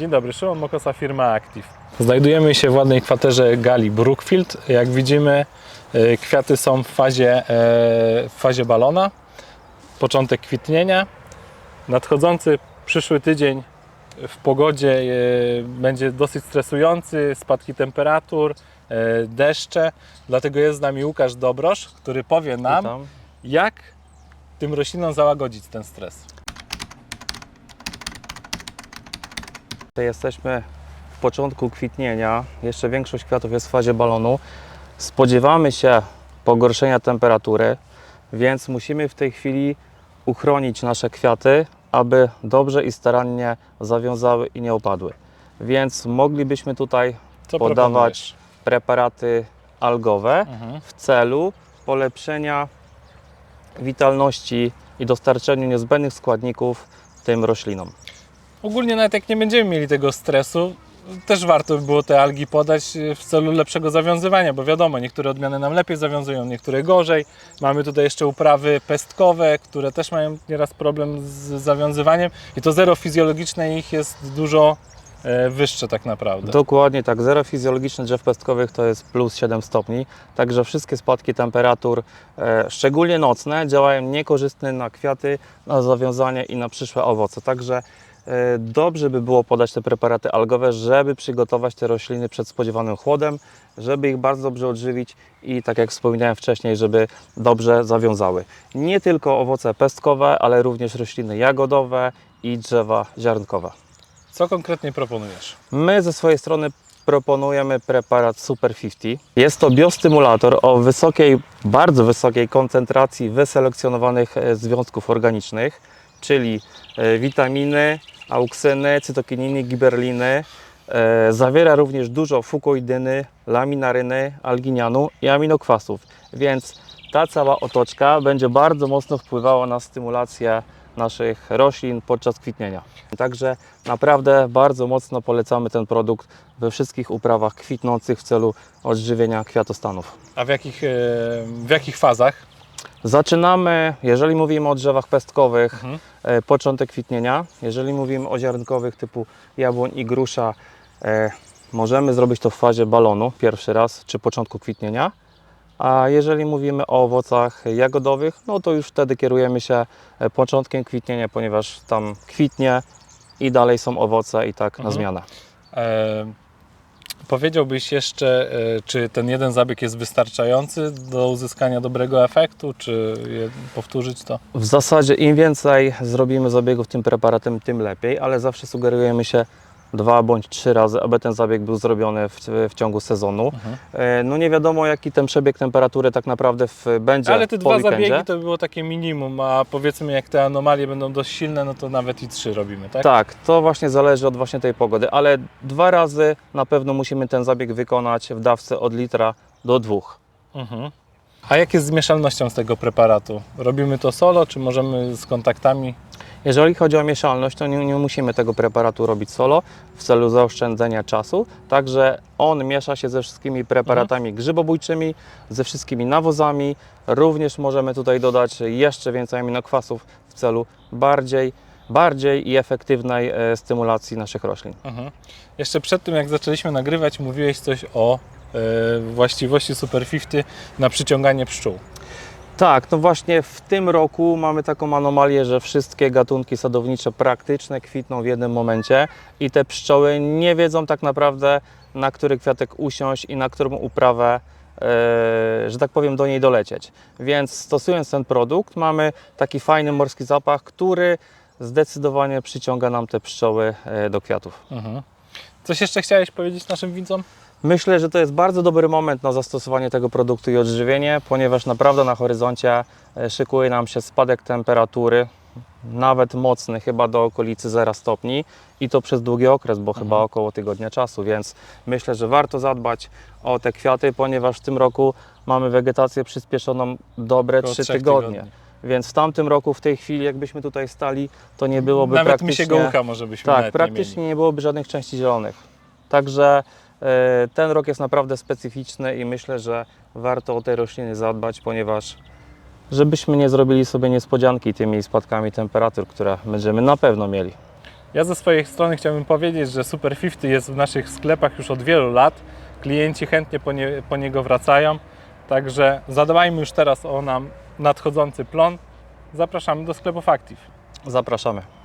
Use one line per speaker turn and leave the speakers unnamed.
Dzień dobry, Szymon Mokosa, firma Active. Znajdujemy się w ładnej kwaterze Gali Brookfield. Jak widzimy, e, kwiaty są w fazie, e, w fazie balona. Początek kwitnienia. Nadchodzący przyszły tydzień w pogodzie e, będzie dosyć stresujący, spadki temperatur, e, deszcze. Dlatego jest z nami Łukasz Dobrosz, który powie nam,
Witam.
jak tym roślinom załagodzić ten stres.
Jesteśmy w początku kwitnienia. Jeszcze większość kwiatów jest w fazie balonu. Spodziewamy się pogorszenia temperatury, więc musimy w tej chwili uchronić nasze kwiaty, aby dobrze i starannie zawiązały i nie opadły. Więc moglibyśmy tutaj
Co
Podawać. preparaty algowe
Mhm.
w celu polepszenia witalności i dostarczeniu niezbędnych składników tym roślinom.
Ogólnie nawet jak nie będziemy mieli tego stresu, też warto by było te algi podać e, w celu lepszego zawiązywania, bo wiadomo, niektóre odmiany nam lepiej zawiązują, niektóre gorzej. Mamy tutaj jeszcze uprawy pestkowe, które też mają nieraz problem z zawiązywaniem i to zero fizjologiczne ich jest dużo e, wyższe tak naprawdę.
Dokładnie tak, zero fizjologiczne drzew pestkowych to jest plus 7 stopni, także wszystkie spadki temperatur, e, szczególnie nocne, działają niekorzystnie na kwiaty, na zawiązanie i na przyszłe owoce. Także dobrze by było podać te preparaty algowe, żeby przygotować te rośliny przed spodziewanym chłodem, żeby ich bardzo dobrze odżywić i tak jak wspominałem wcześniej, żeby dobrze zawiązały. Nie tylko owoce pestkowe, ale również rośliny jagodowe i drzewa ziarnkowe.
Co konkretnie proponujesz?
My ze swojej strony proponujemy preparat Super 50. Jest to biostymulator o wysokiej, bardzo wysokiej koncentracji wyselekcjonowanych e, związków organicznych, czyli e, witaminy, auksyny, cytokininy, giberliny. E, Zawiera również dużo fukoidyny, laminaryny, alginianu i aminokwasów, więc ta cała otoczka będzie bardzo mocno wpływała na stymulację naszych roślin podczas kwitnienia. Także naprawdę bardzo mocno polecamy ten produkt we wszystkich uprawach kwitnących w celu odżywienia kwiatostanów.
A w jakich, e, w jakich fazach?
Zaczynamy, jeżeli mówimy o drzewach pestkowych,
Mhm.
E, początek kwitnienia. Jeżeli mówimy o ziarnkowych typu jabłoń i grusza, e, możemy zrobić to w fazie balonu pierwszy raz, czy początku kwitnienia. A jeżeli mówimy o owocach jagodowych, no to już wtedy kierujemy się e, początkiem kwitnienia, ponieważ tam kwitnie i dalej są owoce i tak na
Mhm.
zmianę.
E, powiedziałbyś jeszcze, e, czy ten jeden zabieg jest wystarczający do uzyskania dobrego efektu, czy powtórzyć to?
W zasadzie im więcej zrobimy zabiegów tym preparatem, tym lepiej, ale zawsze sugerujemy się dwa bądź trzy razy, aby ten zabieg był zrobiony w, w ciągu sezonu.
Mhm.
E, No nie wiadomo jaki ten przebieg temperatury tak naprawdę w, będzie
Ale te dwa
weekendzie.
zabiegi to by było takie minimum, a powiedzmy jak te anomalie będą dość silne, no to nawet i trzy robimy, tak?
Tak, to właśnie zależy od właśnie tej pogody, ale dwa razy na pewno musimy ten zabieg wykonać w dawce od litra do dwóch.
Mhm. A jak jest z mieszalnością z tego preparatu? Robimy to solo, czy możemy z kontaktami?
Jeżeli chodzi o mieszalność, to nie, nie musimy tego preparatu robić solo w celu zaoszczędzenia czasu. Także on miesza się ze wszystkimi preparatami grzybobójczymi, ze wszystkimi nawozami. Również możemy tutaj dodać jeszcze więcej aminokwasów w celu bardziej, bardziej i efektywnej e, stymulacji naszych roślin.
Mhm. Jeszcze przed tym jak zaczęliśmy nagrywać, mówiłeś coś o e, właściwości Super 50 na przyciąganie pszczół.
Tak, no właśnie w tym roku mamy taką anomalię, że wszystkie gatunki sadownicze praktyczne kwitną w jednym momencie i te pszczoły nie wiedzą tak naprawdę na który kwiatek usiąść i na którą uprawę, e, że tak powiem, do niej dolecieć. Więc stosując ten produkt mamy taki fajny morski zapach, który zdecydowanie przyciąga nam te pszczoły e, do kwiatów.
Mhm. Coś jeszcze chciałeś powiedzieć naszym widzom?
Myślę, że to jest bardzo dobry moment na zastosowanie tego produktu i odżywienie, ponieważ naprawdę na horyzoncie e, szykuje nam się spadek temperatury, nawet mocny, chyba do okolicy 0 stopni i to przez długi okres, bo chyba około tygodnia czasu, więc myślę, że warto zadbać o te kwiaty, ponieważ w tym roku mamy wegetację przyspieszoną dobre
Około
3
trzech
tygodnie. Więc w tamtym roku, w tej chwili, jakbyśmy tutaj stali, to nie byłoby
Nawet
praktycznie...
mi się go ucha może byśmy
Tak,
nawet nie
praktycznie
mieli.
nie, byłoby żadnych części zielonych. Także e, ten rok jest naprawdę specyficzny i myślę, że warto o te rośliny zadbać, ponieważ żebyśmy nie zrobili sobie niespodzianki tymi spadkami temperatur, które będziemy na pewno mieli.
Ja ze swojej strony chciałbym powiedzieć, że Super 50 jest w naszych sklepach już od wielu lat. Klienci chętnie po, nie, po niego wracają, także zadbajmy już teraz o nam nadchodzący plon. Zapraszamy do sklepów Active.
Zapraszamy.